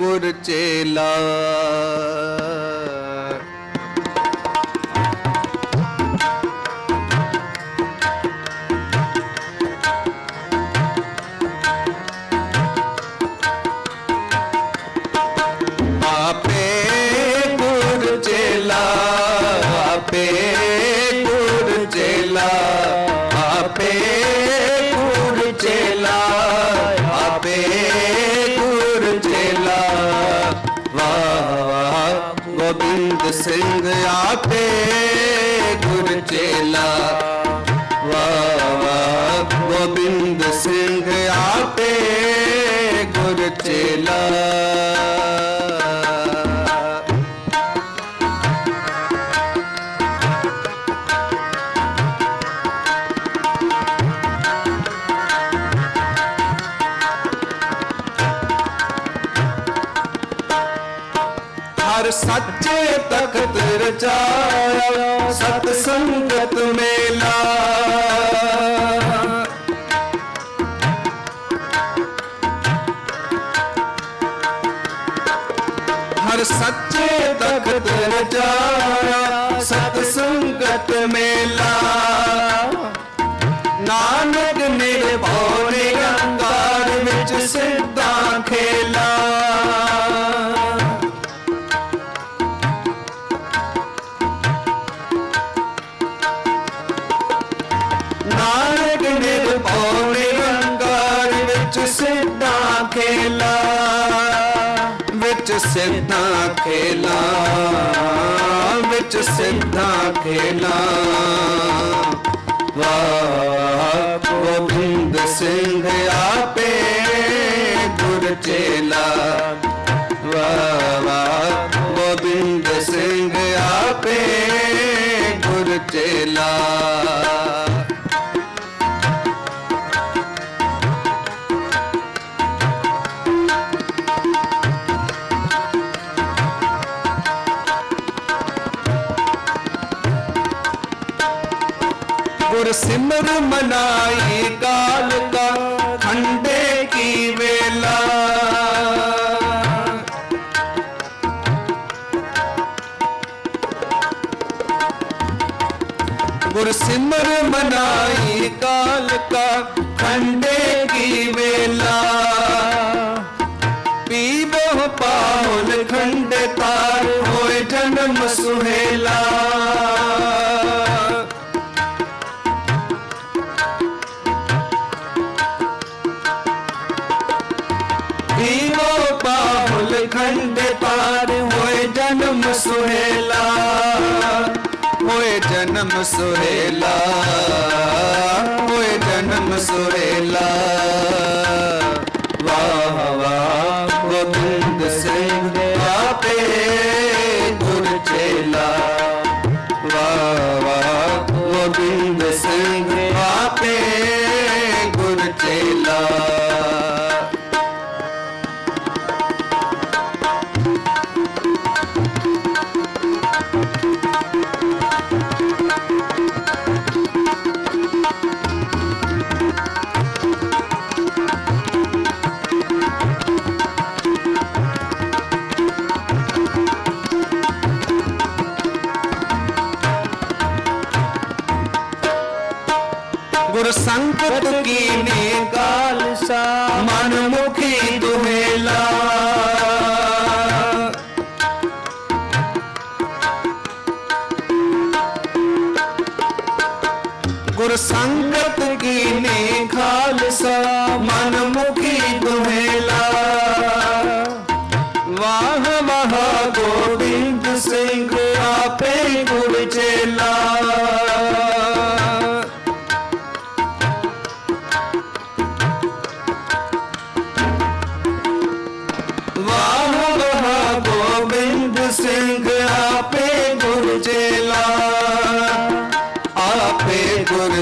ਗੁਰ ਚੇਲਾ। ਗੋਬਿੰਦ ਸਿੰਘ ਆਪੇ ਗੁਰ ਚੇਲਾ। ਵਾਹ ਵਾਹ ਗੋਬਿੰਦ ਸਿੰਘ ਆਪੇ ਗੁਰ ਚੇਲਾ। ਹਰ ਸੱਚੇ ਤਖਤ ਰਚਾਇਆ ਸਤ ਸੰਗਤ ਮੇਲਾ। ਹਰ ਸੱਚੇ ਤਖਤ ਰਚਾਇਆ ਸਤ ਸੰਗਤ ਮੇਲਾ। ਵਿੱਚ ਸਿੱਧਾ ਖੇਲਾ, ਵਿੱਚ ਸਿੱਧਾ ਖੇਲਾ। ਵਾਹ, ਗੋਬਿੰਦ ਸਿੰਘ ਆਪੇ ਗੁਰ ਚੇਲਾ। ਵਾਹ ਵਾਹ, ਗੋਬਿੰਦ ਸਿੰਘ ਆਪੇ ਗੁਰ ਚੇਲਾ। सिमर मनाई काल का ठंडे की वेला। गुरसिमर मनाई काल का ठंडे की वेला। पीबो पाल खंड तार होए जन्म सुहे ਸੁਹੇਲਾ ਦੀਵੋ ਬਾਹੁਲ ਖੰਡ ਪਾਰ ਹੋਏ ਜਨਮ ਸੁਹੇਲਾ। ਹੋਏ ਜਨਮ ਸੁਹੇਲਾ ਹੋਏ ਜਨਮ ਗੁਰ ਸੰਗਤ ਕੀਨੇ ਖਾਲਸਾ। ਮਨ ਮੁਖੀ ਦੁਹੇਲਾ ਗੁਰ ਸੰਗਤ ਕੀਨੇ